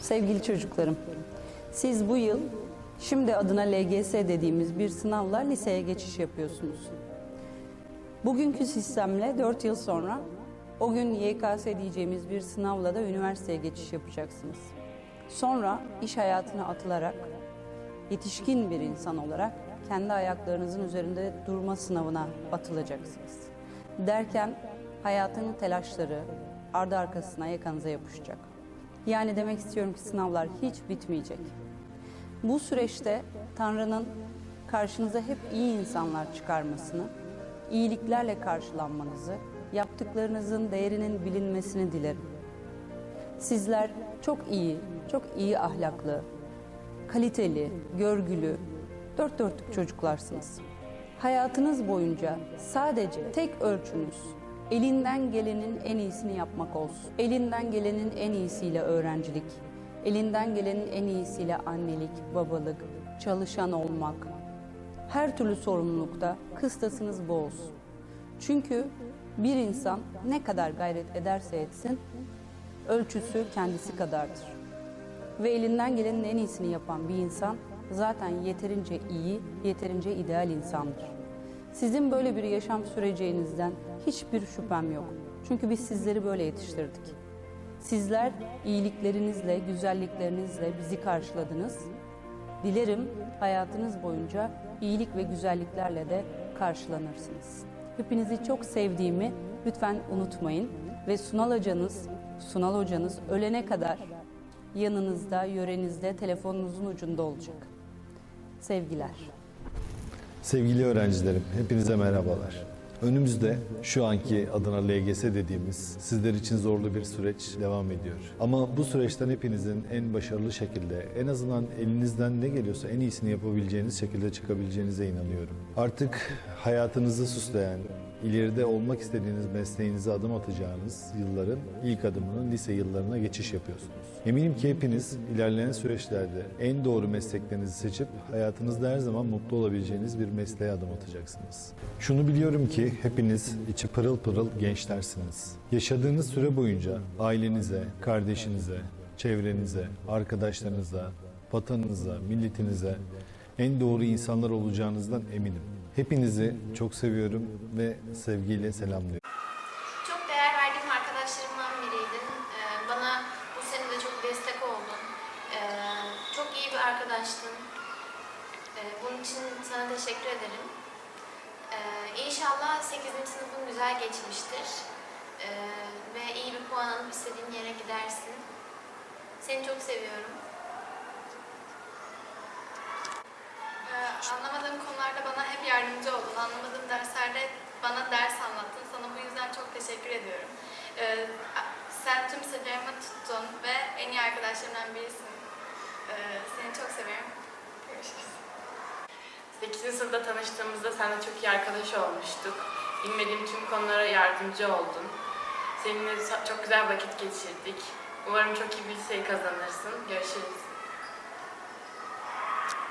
Sevgili çocuklarım, siz bu yıl şimdi adına LGS dediğimiz bir sınavla liseye geçiş yapıyorsunuz. Bugünkü sistemle 4 yıl sonra o gün YKS diyeceğimiz bir sınavla da üniversiteye geçiş yapacaksınız. Sonra iş hayatına atılarak yetişkin bir insan olarak kendi ayaklarınızın üzerinde durma sınavına atılacaksınız. Derken hayatın telaşları ardı arkasına yakanıza yapışacak. Yani demek istiyorum ki sınavlar hiç bitmeyecek. Bu süreçte Tanrı'nın karşınıza hep iyi insanlar çıkarmasını, iyiliklerle karşılanmanızı, yaptıklarınızın değerinin bilinmesini dilerim. Sizler çok iyi, çok iyi ahlaklı, kaliteli, görgülü, dört dörtlük çocuklarsınız. Hayatınız boyunca sadece tek ölçünüz elinden gelenin en iyisini yapmak olsun. Elinden gelenin en iyisiyle öğrencilik, elinden gelenin en iyisiyle annelik, babalık, çalışan olmak. Her türlü sorumlulukta kıstasınız bu olsun. Çünkü bir insan ne kadar gayret ederse etsin, ölçüsü kendisi kadardır. Ve elinden gelenin en iyisini yapan bir insan zaten yeterince iyi, yeterince ideal insandır. Sizin böyle bir yaşam süreceğinizden hiçbir şüphem yok. Çünkü biz sizleri böyle yetiştirdik. Sizler iyiliklerinizle, güzelliklerinizle bizi karşıladınız. Dilerim hayatınız boyunca iyilik ve güzelliklerle de karşılanırsınız. Hepinizi çok sevdiğimi lütfen unutmayın ve Sunal hocanız, Sunal hocanız ölene kadar yanınızda, yörenizde, telefonunuzun ucunda olacak. Sevgiler. Sevgili öğrencilerim, hepinize merhabalar. Önümüzde şu anki adına LGS dediğimiz sizler için zorlu bir süreç devam ediyor. Ama bu süreçten hepinizin en başarılı şekilde, en azından elinizden ne geliyorsa en iyisini yapabileceğiniz şekilde çıkabileceğinize inanıyorum. Artık hayatınızı süsleyen, ileride olmak istediğiniz mesleğinize adım atacağınız yılların ilk adımının lise yıllarına geçiş yapıyorsunuz. Eminim ki hepiniz ilerleyen süreçlerde en doğru mesleklerinizi seçip hayatınızda her zaman mutlu olabileceğiniz bir mesleğe adım atacaksınız. Şunu biliyorum ki hepiniz içi pırıl pırıl gençlersiniz. Yaşadığınız süre boyunca ailenize, kardeşinize, çevrenize, arkadaşlarınıza, vatanınıza, milletinize en doğru insanlar olacağınızdan eminim. Hepinizi çok seviyorum ve sevgiyle selamlıyorum. Çok değer verdiğim arkadaşlarımdan biriydin. Ee, bana bu sene de çok destek oldun. Ee, çok iyi bir arkadaştın. Ee, bunun için sana teşekkür ederim. İnşallah 8. sınıfın güzel geçmiştir. Ee, ve iyi bir puan alıp istediğin yere gidersin. Seni çok seviyorum. Ee, anlamadığım konularda bana hep yardımcı oldun. Anlamadığım derslerde bana ders anlattın. Sana bu yüzden çok teşekkür ediyorum. Ee, sen tüm sırlarımı tuttun ve en iyi arkadaşlarımdan birisin. Ee, seni çok seviyorum. Görüşürüz. 8. sınıfta tanıştığımızda seninle çok iyi arkadaş olmuştuk. Bilmediğim tüm konulara yardımcı oldun. Seninle çok güzel vakit geçirdik. Umarım çok iyi bir şey kazanırsın. Görüşürüz.